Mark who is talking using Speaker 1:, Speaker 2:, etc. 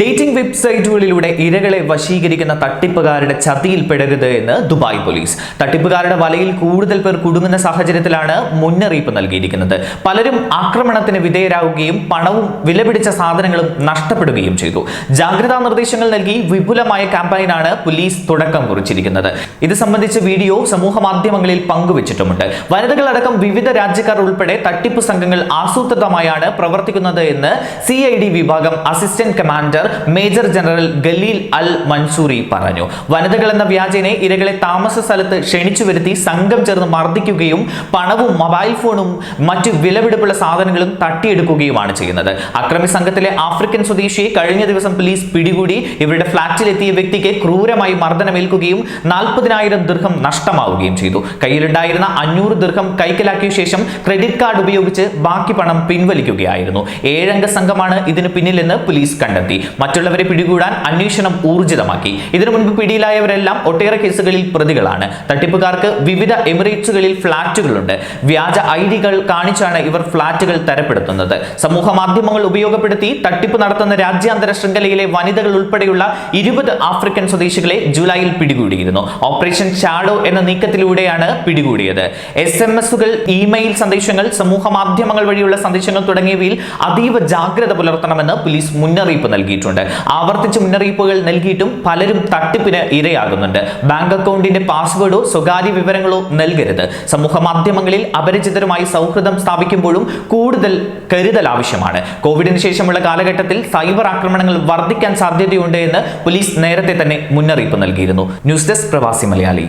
Speaker 1: Dating വെബ്സൈറ്റുകളിലൂടെ ഇരകളെ വശീകരിക്കുന്ന തട്ടിപ്പുകാരുടെ ചതിയിൽപ്പെടരുത് എന്ന് Dubai police. തട്ടിപ്പുകാരുടെ വലയിൽ കൂടുതൽ പേർ കുടുങ്ങുന്ന സാഹചര്യത്തിലാണ് മുന്നറിയിപ്പ് നൽകിയിരിക്കുന്നത്. പലരും ആക്രമണത്തിന് വിധേയരാകുകയും പണവും വിലപിടിച്ച സാധനങ്ങളും നഷ്ടപ്പെടുകയും ചെയ്തു. ജാഗ്രതാ നിർദ്ദേശങ്ങൾ നൽകി വിപുലമായ ക്യാമ്പയിനാണ് പോലീസ് തുടക്കം കുറിച്ചിരിക്കുന്നത്. ഇത് സംബന്ധിച്ച വീഡിയോ സമൂഹ മാധ്യമങ്ങളിൽ പങ്കുവച്ചിട്ടുമുണ്ട്. വനിതകളടക്കം വിവിധ രാജ്യക്കാർ ഉൾപ്പെടെ തട്ടിപ്പ് സംഘങ്ങൾ ആസൂത്രിതമായാണ് പ്രവർത്തിക്കുന്നത് എന്ന് സി വിഭാഗം assistant commander major general Galeel Al Mansoori പറഞ്ഞു. വനിതകൾ എന്ന വ്യാജേനെ ഇരകളെ താമസ സ്ഥലത്ത് ക്ഷണിച്ചു വരുത്തി സംഘം ചേർന്ന് മർദ്ദിക്കുകയും പണവും മൊബൈൽ ഫോണും മറ്റു വിലപിടിപ്പുള്ള സാധനങ്ങളും തട്ടിയെടുക്കുകയുമാണ് ചെയ്യുന്നത്. അക്രമി സംഘത്തിലെ ആഫ്രിക്കൻ സ്വദേശിയെ കഴിഞ്ഞ ദിവസം പോലീസ് പിടികൂടി. ഇവരുടെ ഫ്ളാറ്റിലെത്തിയ വ്യക്തിക്ക് ക്രൂരമായി മർദ്ദനമേൽക്കുകയും നാൽപ്പതിനായിരം ദീർഘം നഷ്ടമാവുകയും ചെയ്തു. കയ്യിലുണ്ടായിരുന്ന അഞ്ഞൂറ് ദീർഘം കൈക്കലാക്കിയ ശേഷം ക്രെഡിറ്റ് കാർഡ് ഉപയോഗിച്ച് ബാക്കി പണം പിൻവലിക്കുകയായിരുന്നു. ഏഴംഗ സംഘമാണ് ഇതിന് പിന്നിലെന്ന് പോലീസ് കണ്ടെത്തി. മറ്റുള്ളവരെ പിടികൂടാൻ അന്വേഷണം ഊർജിതമാക്കി. ഇതിനു മുൻപ് പിടിയിലായവരെല്ലാം ഒട്ടേറെ കേസുകളിൽ പ്രതികളാണ്. തട്ടിപ്പുകാർക്ക് വിവിധ എമിറേറ്റ്സുകളിൽ ഫ്ളാറ്റുകളുണ്ട്. വ്യാജ ഐ ഡികൾ കാണിച്ചാണ് ഇവർ ഫ്ളാറ്റുകൾ തരപ്പെടുത്തുന്നത്. സമൂഹ മാധ്യമങ്ങൾ ഉപയോഗപ്പെടുത്തി തട്ടിപ്പ് നടത്തുന്ന രാജ്യാന്തര ശൃംഖലയിലെ വനിതകൾ ഉൾപ്പെടെയുള്ള ഇരുപത് ആഫ്രിക്കൻ സ്വദേശികളെ ജൂലൈയിൽ പിടികൂടിയിരുന്നു. ഓപ്പറേഷൻ ഷാഡോ എന്ന നീക്കത്തിലൂടെയാണ് പിടികൂടിയത്. എസ് എം എസുകൾ ഇമെയിൽ സന്ദേശങ്ങൾ സമൂഹ മാധ്യമങ്ങൾ വഴിയുള്ള സന്ദേശങ്ങൾ തുടങ്ങിയവയിൽ അതീവ ജാഗ്രത പുലർത്തണമെന്ന് പോലീസ് മുന്നറിയിപ്പ് നൽകിയിട്ടുണ്ട്. ആവർത്തിച്ച് മുന്നറിയിപ്പുകൾ നൽകിയിട്ടും പലരും തട്ടിപ്പിന് ഇരയാകുന്നുണ്ട്. ബാങ്ക് അക്കൗണ്ടിന്റെ പാസ്വേഡോ സ്വകാര്യ വിവരങ്ങളോ നൽകരുത്. സമൂഹ മാധ്യമങ്ങളിൽ അപരിചിതരുമായി സൗഹൃദം സ്ഥാപിക്കുമ്പോഴും കൂടുതൽ കരുതൽ ആവശ്യമാണ്. കോവിഡിന് ശേഷമുള്ള കാലഘട്ടത്തിൽ സൈബർ ആക്രമണങ്ങൾ വർദ്ധിക്കാൻ സാധ്യതയുണ്ട് എന്ന് പോലീസ് നേരത്തെ തന്നെ മുന്നറിയിപ്പ് നൽകിയിരുന്നു. ന്യൂസ് ഡെസ്ക് പ്രവാസി മലയാളി.